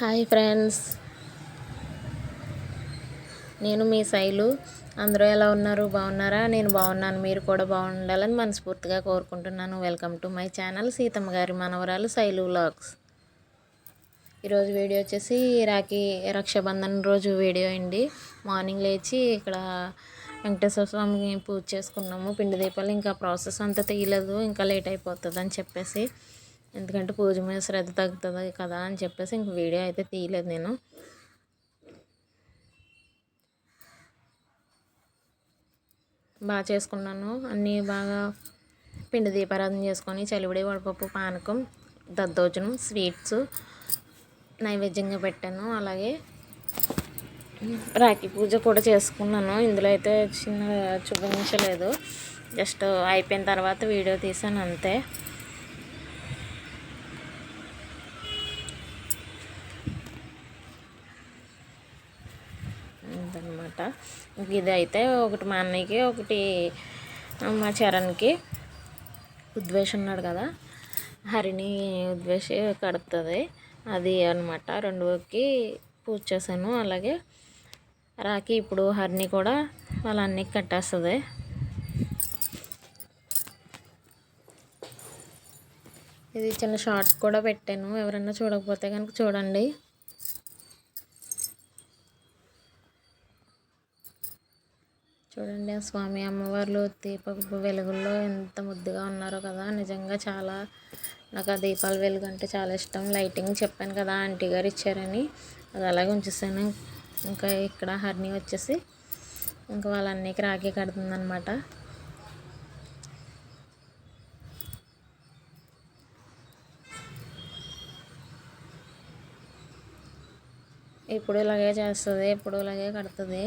Hi friends. నేను మీ శైలు. అందరూ ఎలా ఉన్నారు? బాగున్నారా? నేను బాగున్నాను. మీరు కూడా బాగుండాలని మనస్ఫూర్తిగా కోరుకుంటున్నాను. Welcome to my channel Seethamma గారి మనవరాలు శైలు వ్లాగ్స్. ఈరోజు వీడియో వచ్చేసి రాఖీ రక్షాబంధన్ రోజు వీడియో అండి. మార్నింగ్ లేచి ఇక్కడ వెంకటేశ్వర స్వామికి పూజ చేసుకున్నాము. పిండి దీపాలు ఇంకా ప్రాసెస్ అంతా తీయలేదు. ఇంకా లేట్ అయిపోతుంది అని చెప్పేసి ఎందుకంటే పూజ మీద శ్రద్ధ తగ్గుతుంది కదా అని చెప్పేసి ఇంక వీడియో అయితే తీయలేదు నేను. బాగా చేసుకున్నాను. అన్నీ బాగా పిండి దీపారాధన చేసుకొని చలివిడి వడపప్పు పానకం దద్దోజనం స్వీట్స్ నైవేద్యంగా పెట్టాను. అలాగే రాఖీ పూజ కూడా చేసుకున్నాను. ఇందులో అయితే చిన్న చూపించలేదు. జస్ట్ అయిపోయిన తర్వాత వీడియో తీసాను అంతే. అనమాట. ఇది అయితే ఒకటి మా అన్నయ్యకి ఒకటి మా చరణ్కి. ఉద్వేష్ ఉన్నాడు కదా హరిని ఉద్వేషి కడుతుంది. అది అనమాట. రెండుకి పూజ చేశాను. అలాగే రాకి ఇప్పుడు హరిని కూడా వాళ్ళ అన్నకి కట్టేస్తుంది. ఇది చిన్న షార్ట్ కూడా పెట్టాను. ఎవరైనా చూడకపోతే కనుక చూడండి. చూడండి ఆ స్వామి అమ్మవార్లు దీపపు వెలుగుల్లో ఎంత ముద్దుగా ఉన్నారో కదా. నిజంగా చాలా నాకు ఆ దీపాల వెలుగు అంటే చాలా ఇష్టం. లైటింగ్ చెప్పాను కదా ఆంటీ గారు ఇచ్చారని. అది అలాగే ఉంచేసాను. ఇంకా ఇక్కడ హర్ని వచ్చేసి ఇంకా వాళ్ళ రాఖీ కడుతుందన్నమాట. ఎప్పుడు ఇప్పుడు ఇలాగే చేస్తుంది ఇప్పుడు ఇలాగే కడుతుంది.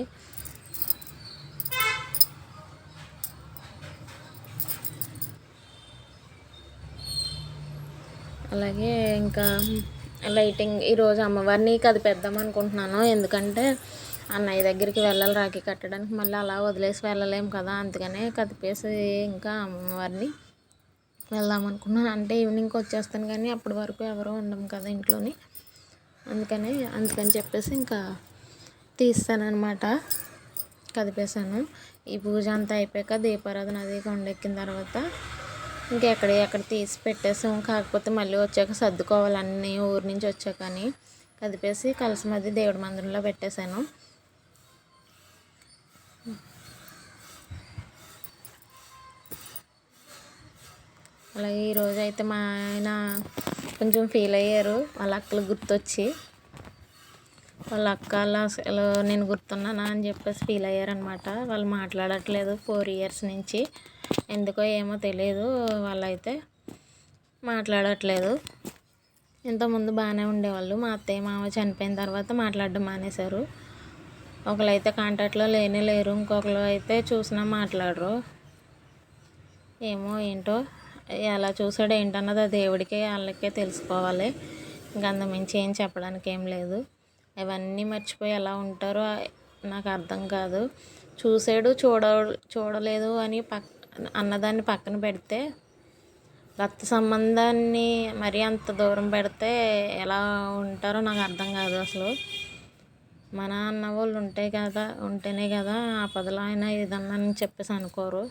అలాగే ఇంకా లైటింగ్ ఈరోజు అమ్మవారిని కదిపేద్దాం అనుకుంటున్నాను. ఎందుకంటే అన్నయ్య దగ్గరికి వెళ్ళాలి రాఖీ కట్టడానికి మళ్ళీ అలా వదిలేసి వెళ్ళలేము కదా. అందుకనే కదిపేసి ఇంకా అమ్మవారిని వెళ్దాం అనుకున్నాను. అంటే ఈవినింగ్కి వచ్చేస్తాను కానీ అప్పటి వరకు ఎవరు ఉండం కదా ఇంట్లోని. అందుకని అందుకని చెప్పేసి ఇంకా తీస్తానమాట కదిపేశాను. ఈ పూజ అంతా అయిపోయాక దీపారాధన అది కొండెక్కిన తర్వాత ఇంకెక్కడ ఎక్కడ తీసి పెట్టేసాం. కాకపోతే మళ్ళీ వచ్చాక సర్దుకోవాలన్నీ ఊరి నుంచి వచ్చాకని కదిపేసి కలిసి మధ్య దేవుడి మందిరంలో పెట్టేశాను. అలాగే ఈరోజు అయితే మా ఆయన కొంచెం ఫీల్ అయ్యారు. వాళ్ళ అక్కలు గుర్తొచ్చి వాళ్ళ అక్క అసలు నేను గుర్తున్నానా అని చెప్పేసి ఫీల్ అయ్యారనమాట వాళ్ళు మాట్లాడట్లేదు. ఫోర్ ఇయర్స్ నుంచి ఎందుకో ఏమో తెలియదు వాళ్ళైతే మాట్లాడట్లేదు. ఇంతకుముందు బాగానే ఉండేవాళ్ళు. మా అత్తయ్య మామ చనిపోయిన తర్వాత మాట్లాడడం మానేశారు. ఒకరైతే కాంటాక్ట్లో లేనే లేరు ఇంకొకరు అయితే చూసినా మాట్లాడరు. ఏమో ఏంటో ఎలా చూసాడు ఏంటన్నది ఆ దేవుడికే వాళ్ళకే తెలుసుకోవాలి. ఇంక అంతమించి ఏం చెప్పడానికి ఏం లేదు. అవన్నీ మర్చిపోయి ఎలా ఉంటారో నాకు అర్థం కాదు. చూసాడు చూడ చూడలేదు అని పక్క అన్నదాన్ని పక్కన పెడితే రక్త సంబంధాన్ని మరీ అంత దూరం పెడితే ఎలా ఉంటారో నాకు అర్థం కాదు అసలు. మన అన్న వాళ్ళు ఉంటే కదా ఉంటేనే కదా ఆ పదలో ఆయన ఏదన్నా అని చెప్పేసి అనుకోరు.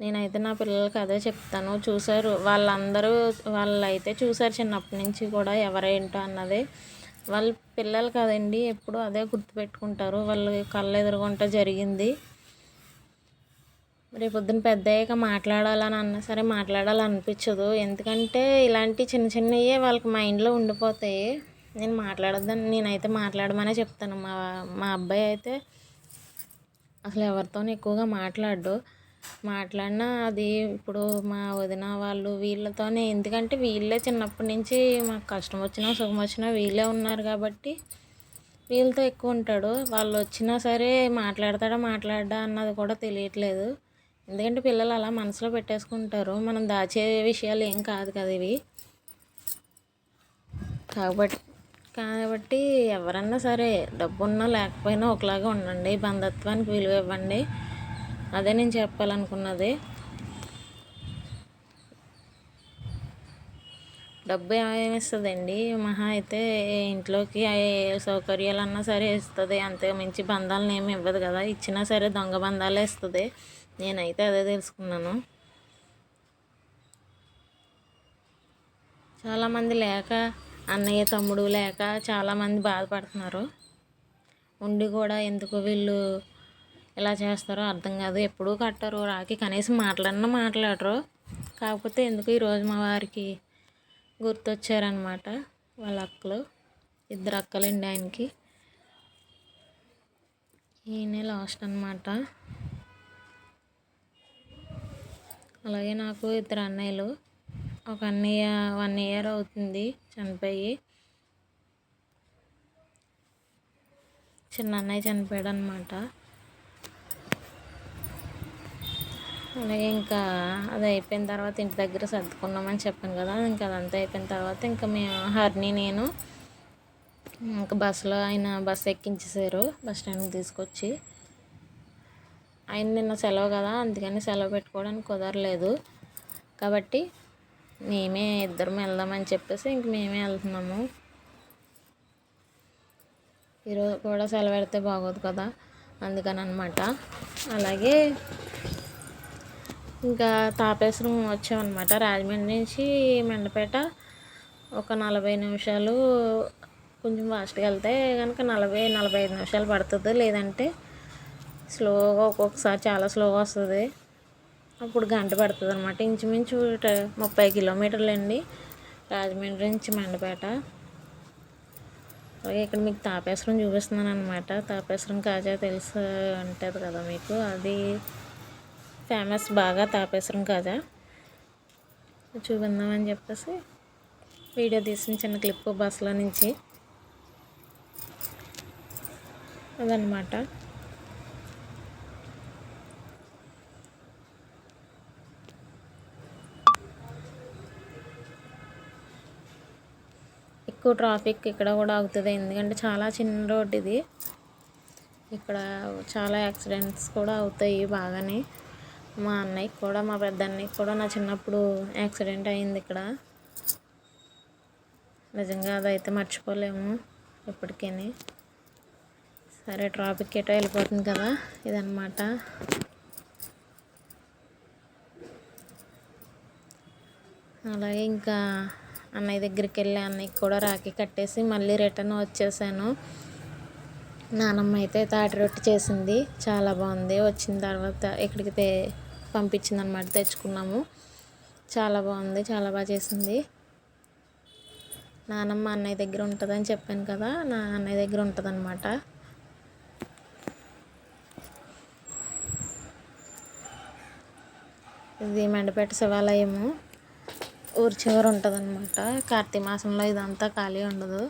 నేనైతే నా పిల్లలకి అదే చెప్తాను. చూశారు వాళ్ళందరూ వాళ్ళైతే చూశారు చిన్నప్పటి నుంచి కూడా ఎవరేంటో అన్నది. వాళ్ళ పిల్లలు కదండి ఎప్పుడు అదే గుర్తుపెట్టుకుంటారు. వాళ్ళు కళ్ళు ఎదురుగుంటే జరిగింది. రేపొద్దున పెద్ద అయ్యాక మాట్లాడాలని అన్నా సరే మాట్లాడాలనిపించదు. ఎందుకంటే ఇలాంటి చిన్న చిన్నవి వాళ్ళకి మైండ్లో ఉండిపోతాయి. నేను మాట్లాడొద్దని నేనైతే మాట్లాడమనే చెప్తాను. మా మా అబ్బాయి అయితే అసలు ఎవరితోనూ ఎక్కువగా మాట్లాడు మాట్లాడినా అది ఇప్పుడు మా వదిన వాళ్ళు వీళ్ళతోనే. ఎందుకంటే వీళ్ళే చిన్నప్పటి నుంచి మాకు కష్టం వచ్చినా సుఖం వచ్చినా వీళ్ళే ఉన్నారు కాబట్టి వీళ్ళతో ఎక్కువ ఉంటాడు. వాళ్ళు వచ్చినా సరే మాట్లాడతాడా మాట్లాడా అన్నది కూడా తెలియట్లేదు. ఎందుకంటే పిల్లలు అలా మనసులో పెట్టేసుకుంటారు. మనం దాచే విషయాలు ఏం కాదు కదా ఇవి. కాబట్టి కాబట్టి ఎవరన్నా సరే డబ్బున్నా లేకపోయినా ఒకలాగా ఉండండి. బంధత్వానికి విలువ ఇవ్వండి. అదే నేను చెప్పాలనుకున్నది. డబ్బు ఏమి ఇస్తుందండి. మహా అయితే ఇంట్లోకి ఏ సౌకర్యాలన్నా సరే ఇస్తుంది. అంతే మించి బంధాలను ఏమి ఇవ్వదు కదా. ఇచ్చినా సరే దొంగ బంధాలే ఇస్తుంది. నేనైతే అదే తెలుసుకున్నాను. చాలామంది లేక అన్నయ్య తమ్ముడు లేక చాలామంది బాధపడుతున్నారు. ఉండి కూడా ఎందుకు వీళ్ళు ఇలా చేస్తారో అర్థం కాదు. ఎప్పుడూ కట్టరు. రాకి కనీసం మాట్లాడినా మాట్లాడరు. కాకపోతే ఎందుకు ఈరోజు మా వారికి గుర్తొచ్చారనమాట వాళ్ళ అక్కలు. ఇద్దరు అక్కలండి ఆయనకి. ఈయనే లాస్ట్ అనమాట అలాగే నాకు ఇద్దరు అన్నయ్యలు. ఒక అన్నయ్య వన్ ఇయర్ అవుతుంది చనిపోయి. చిన్న అన్నయ్య చనిపోయాడు అనమాట అలాగే ఇంకా అది అయిపోయిన తర్వాత ఇంటి దగ్గర సర్దుకున్నామని చెప్పాను కదా ఇంకా అదంతా అయిపోయిన తర్వాత ఇంకా మేము హర్ని నేను ఇంకా బస్సులో ఆయన బస్సు ఎక్కించేసారు బస్ స్టాండ్కి తీసుకొచ్చి. ఆయన నిన్న సెలవు కదా అందుకని సెలవు పెట్టుకోవడానికి కుదరలేదు. కాబట్టి మేమే ఇద్దరం వెళ్దామని చెప్పేసి ఇంక మేమే వెళ్తున్నాము. ఈరోజు కూడా సెలవు పెడితే బాగోదు కదా అందుకని అనమాట అలాగే ఇంకా తాపేశ్వరం వచ్చామన్నమాట. రాజమండ్రి నుంచి మెండపేట ఒక నలభై నిమిషాలు కొంచెం ఫాస్ట్గా వెళ్తే కనుక నలభై నలభై ఐదు నిమిషాలు పడుతుంది. లేదంటే స్లోగా ఒక్కొక్కసారి చాలా స్లోగా వస్తుంది. అప్పుడు గంట పడుతుంది అనమాట ఇంచుమించు ముప్పై కిలోమీటర్లు అండి రాజమండ్రి నుంచి మెండపేట. అలాగే ఇక్కడ మీకు తాపేశ్వరం చూపిస్తున్నాను అనమాట తాపేశ్వరం కాజా తెలుసు? ఉంటుంది కదా మీకు. అది ఫేమస్ బాగా తాపేశ్వరం కదా. చూపిందామని చెప్పేసి వీడియో తీసిన చిన్న క్లిప్ బస్సులో నుంచి. అదనమాట ఎక్కువ ట్రాఫిక్ ఇక్కడ కూడా అవుతుంది ఎందుకంటే చాలా చిన్న రోడ్ ఇది. ఇక్కడ చాలా యాక్సిడెంట్స్ కూడా అవుతాయి బాగానే. మా అన్నయ్యకి కూడా మా పెద్ద అన్నయ్యకి కూడా నా చిన్నప్పుడు యాక్సిడెంట్ అయింది ఇక్కడ. నిజంగా అదైతే మర్చిపోలేము ఇప్పటికీ సరే ట్రాఫిక్ ఎటో వెళ్ళిపోతుంది కదా ఇదన్నమాట. అలాగే ఇంకా అన్నయ్య దగ్గరికి వెళ్ళి అన్నయ్యకి కూడా రాఖీ కట్టేసి మళ్ళీ రిటర్న్ వచ్చేసాను. నానమ్మ అయితే తాటి రొట్టె చేసింది చాలా బాగుంది. వచ్చిన తర్వాత ఇక్కడికి తే పంపించింది అనమాట తెచ్చుకున్నాము. చాలా బాగుంది చాలా బాగా చేసింది. నానమ్మ అన్నయ్య దగ్గర ఉంటుందని చెప్పాను కదా నా అన్నయ్య దగ్గర ఉంటుంది అనమాట ఇది మెండపేట శివాలయము. ఊరి చివర ఉంటుంది అనమాట కార్తీక మాసంలో ఇదంతా ఖాళీ ఉండదు.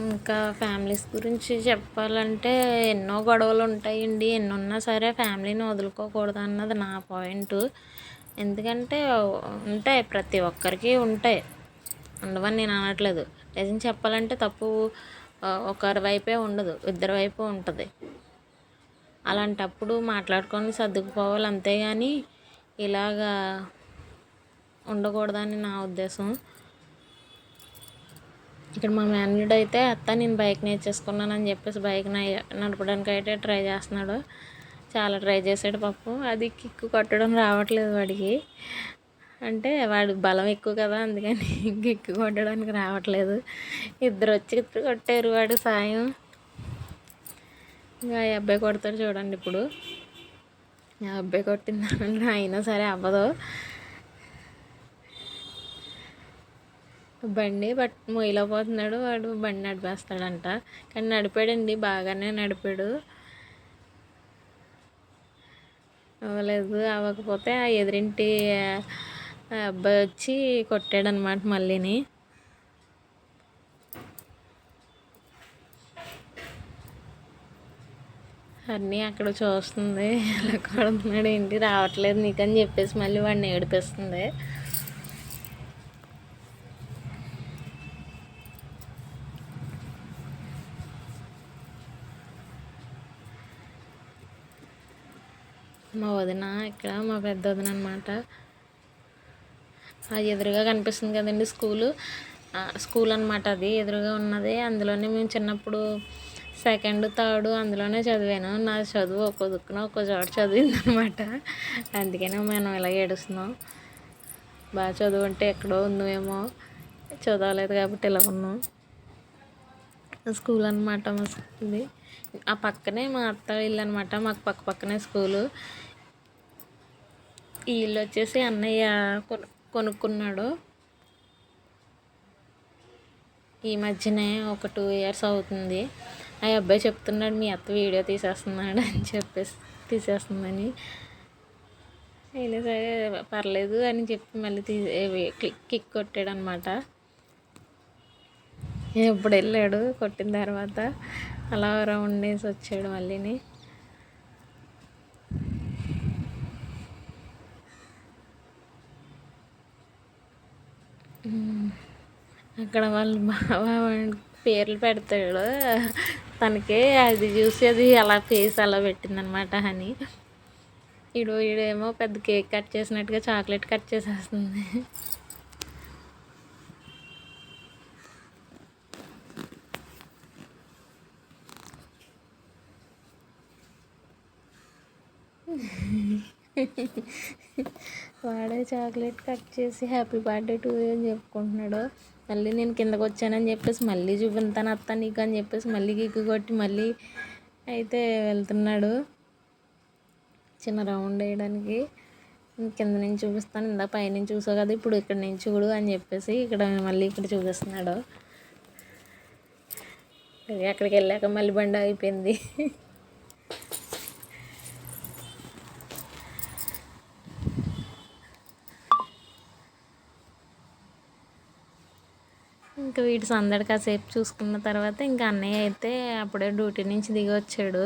ఇంకా ఫ్యామిలీస్ గురించి చెప్పాలంటే ఎన్నో గొడవలు ఉంటాయండి ఎన్ని ఉన్నా సరే ఫ్యామిలీని వదులుకోకూడదు అన్నది నా పాయింట్. ఎందుకంటే ఉంటాయి ప్రతి ఒక్కరికి ఉంటాయి. ఉండవని నేను అనట్లేదు. నిజం చెప్పాలంటే తప్పు ఒకరి వైపే ఉండదు ఇద్దరి వైపు ఉంటుంది. అలాంటప్పుడు మాట్లాడుకొని సర్దుకుపోవాలి అంతేగాని ఇలాగా ఉండకూడదని నా ఉద్దేశం. ఇక్కడ మా మేనల్లుడు అయితే అత్త నేను బైక్ నేర్చేసుకున్నానని చెప్పేసి బైక్ నడపడానికి అయితే ట్రై చేస్తున్నాడు. చాలా ట్రై చేసాడు పాపం. అది కిక్కు కొట్టడం రావట్లేదు వాడికి. అంటే వాడు బలం ఎక్కువ కదా అందుకని కిక్కు కొట్టడానికి రావట్లేదు. ఇద్దరు వచ్చి కొట్టారు వాడు సాయం. ఇంకా ఆ అబ్బాయి కొడతాడు చూడండి ఇప్పుడు. ఆ అబ్బాయి కొట్టిందని అయినా సరే అవ్వదు. బండి బట్ పోతున్నాడు. వాడు బండి నడిపేస్తాడంట. కానీ నడిపాడండి. బాగానే నడిపాడు. అవ్వలేదు. అవ్వకపోతే ఆ ఎదురింటి అబ్బాయి వచ్చి కొట్టాడనమాట మళ్ళీని. అన్నీ అక్కడ చూస్తుంది. ఎలా కొడుతున్నాడు ఏంటి? రావట్లేదు నీకని చెప్పేసి మళ్ళీ వాడిని ఏడిపిస్తుంది. మా వదిన ఇక్కడ మా పెద్ద వదిన అనమాట అది ఎదురుగా కనిపిస్తుంది కదండి స్కూలు. స్కూల్ అనమాట అది. ఎదురుగా ఉన్నది. అందులోనే మేము చిన్నప్పుడు సెకండ్ థర్డ్ అందులోనే చదివాను. నా చదువు ఒక్కో దిక్కున ఒక్కో చోట చదివింది అనమాట అందుకనే మనం ఇలా ఏడుస్తున్నాం. బాగా చదువు అంటే ఎక్కడో ఉందేమో చదవలేదు కాబట్టి ఇలా ఉన్నాం. స్కూల్ అనమాట మా ఇది ఆ పక్కనే మా అత్త ఇల్లు అనమాట మాకు పక్క పక్కనే స్కూలు. ఈ ఇల్లు వచ్చేసి అన్నయ్య కొను కొనుక్కున్నాడు. ఈ మధ్యనే ఒక టూ ఇయర్స్ అవుతుంది. ఆ అబ్బాయి చెప్తున్నాడు మీ అత్త వీడియో తీసేస్తున్నాడు అని చెప్పేసి తీసేస్తుందని. అయినా సరే పర్లేదు అని చెప్పి మళ్ళీ తీసే క్లిక్ కిక్ కొట్టాడు అనమాట ఎప్పుడు వెళ్ళాడు కొట్టిన తర్వాత అలా రౌండ్ వేసి వచ్చాడు మళ్ళీని. అక్కడ వాళ్ళు బాగా పేర్లు పెడతాడు. తనకే అది చూసి అది అలా ఫేస్ అలా పెట్టిందనమాట అని ఈడు ఈడేమో పెద్ద కేక్ కట్ చేసినట్టుగా చాక్లెట్ కట్ చేసేస్తుంది. వాడే చాక్లెట్ కట్ చేసి హ్యాపీ బర్త్డే టు అని చెప్పుకుంటున్నాడు. మళ్ళీ నేను కిందకు వచ్చానని చెప్పేసి మళ్ళీ చూపింతాను అత్త నీకు అని చెప్పేసి మళ్ళీ గిక్కు కొట్టి మళ్ళీ అయితే వెళ్తున్నాడు. చిన్న రౌండ్ వేయడానికి. కింద నుంచి చూపిస్తాను. ఇందా పైనుంచి చూసావు కదా ఇప్పుడు ఇక్కడ నుంచి చూడు అని చెప్పేసి ఇక్కడ మళ్ళీ ఇక్కడ చూపిస్తున్నాడు. అక్కడికి వెళ్ళాక మళ్ళీ బండి అయిపోయింది ఇంకా వీటి సందడి కాసేపు చూసుకున్న తర్వాత ఇంకా అన్నయ్య అయితే అప్పుడే డ్యూటీ నుంచి దిగి వచ్చాడు.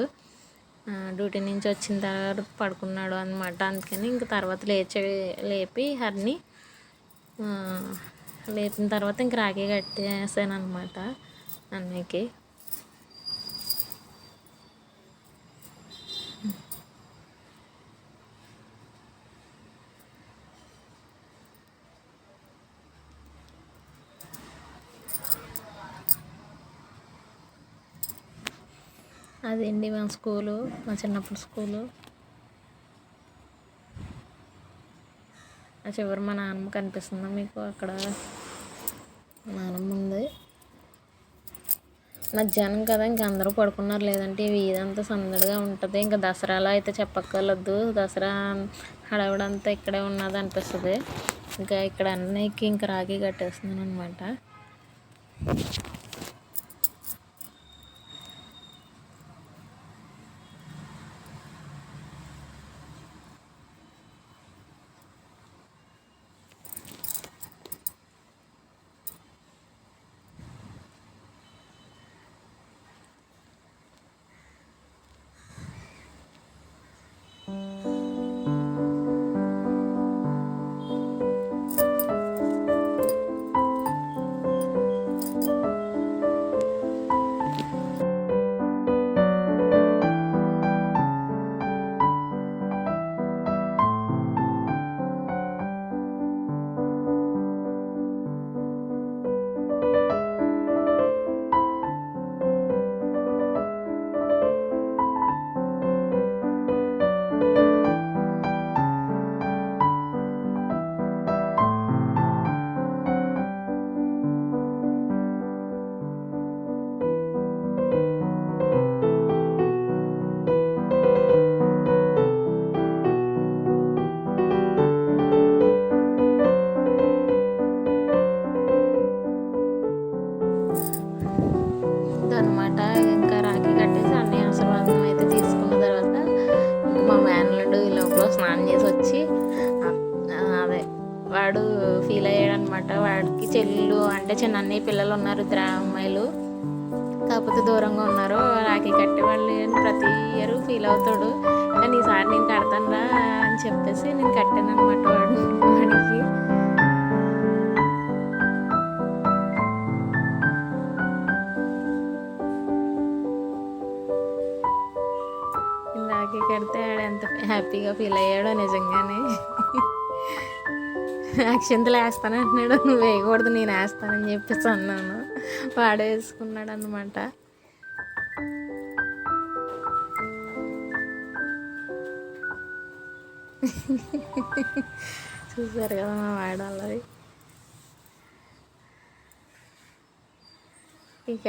డ్యూటీ నుంచి వచ్చిన తర్వాత పడుకున్నాడు అనమాట అందుకని ఇంక తర్వాత లేచే లేపి హరిని లేపిన తర్వాత ఇంక రాఖీ కట్టేసాను అనమాట అన్నయ్యకి. అదండి మా స్కూలు మా చిన్నప్పుడు స్కూలు. ఆ చివరి మా నాన్నమ్మ కనిపిస్తుందా మీకు అక్కడ. మా నాన్నమ్మ ఉంది. మధ్యాహ్నం కదా ఇంక అందరూ పడుకున్నారు లేదంటే వీధంతా సందడిగా ఉంటుంది. ఇంకా దసరాలో అయితే చెప్పక్కర్లేదు. దసరా హడావిడంతా ఇక్కడే ఉన్నది అనిపిస్తుంది. ఇంకా ఇక్కడ అన్నయ్యకి ఇంకా రాఖీ కట్టేస్తున్నాను అనమాట పిల్లలు ఉన్నారు ఇద్దరు అమ్మాయిలు కాకపోతే దూరంగా ఉన్నారు రాఖీ కట్టే వాళ్ళు అని ప్రతి ఇయర్ ఫీల్ అవుతాడు. కానీ ఈసారి నేను కడతాను రా అని చెప్పేసి నేను కట్టాను అనమాట వాడు వాడికి. రాఖీ కడితే ఆడు ఎంత హ్యాపీగా ఫీల్ అయ్యాడో నిజంగానే. అక్షంతలు వేస్తాను అంటున్నాడు. నువ్వు వేయకూడదు నేను వేస్తానని చెప్పేసి అన్నాను. వాడేసుకున్నాడు అనమాట చూసారు కదా మా వాడాలది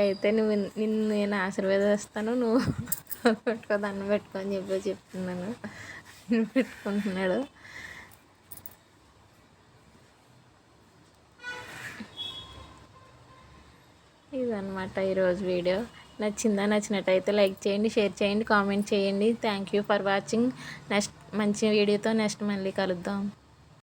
అయితే నువ్వు నిన్ను నేను ఆశీర్వేదిస్తాను నువ్వు పెట్టుకో దండం పెట్టుకో అని చెప్పి చెప్తున్నాను. పెట్టుకుంటున్నాడు. ఇదన్నమాట ఈరోజు వీడియో. నచ్చిందా నచ్చినట్టయితే లైక్ చేయండి షేర్ చేయండి కామెంట్ చేయండి. Thank you for watching next మంచి వీడియోతో నెక్స్ట్ మళ్ళీ కలుద్దాం.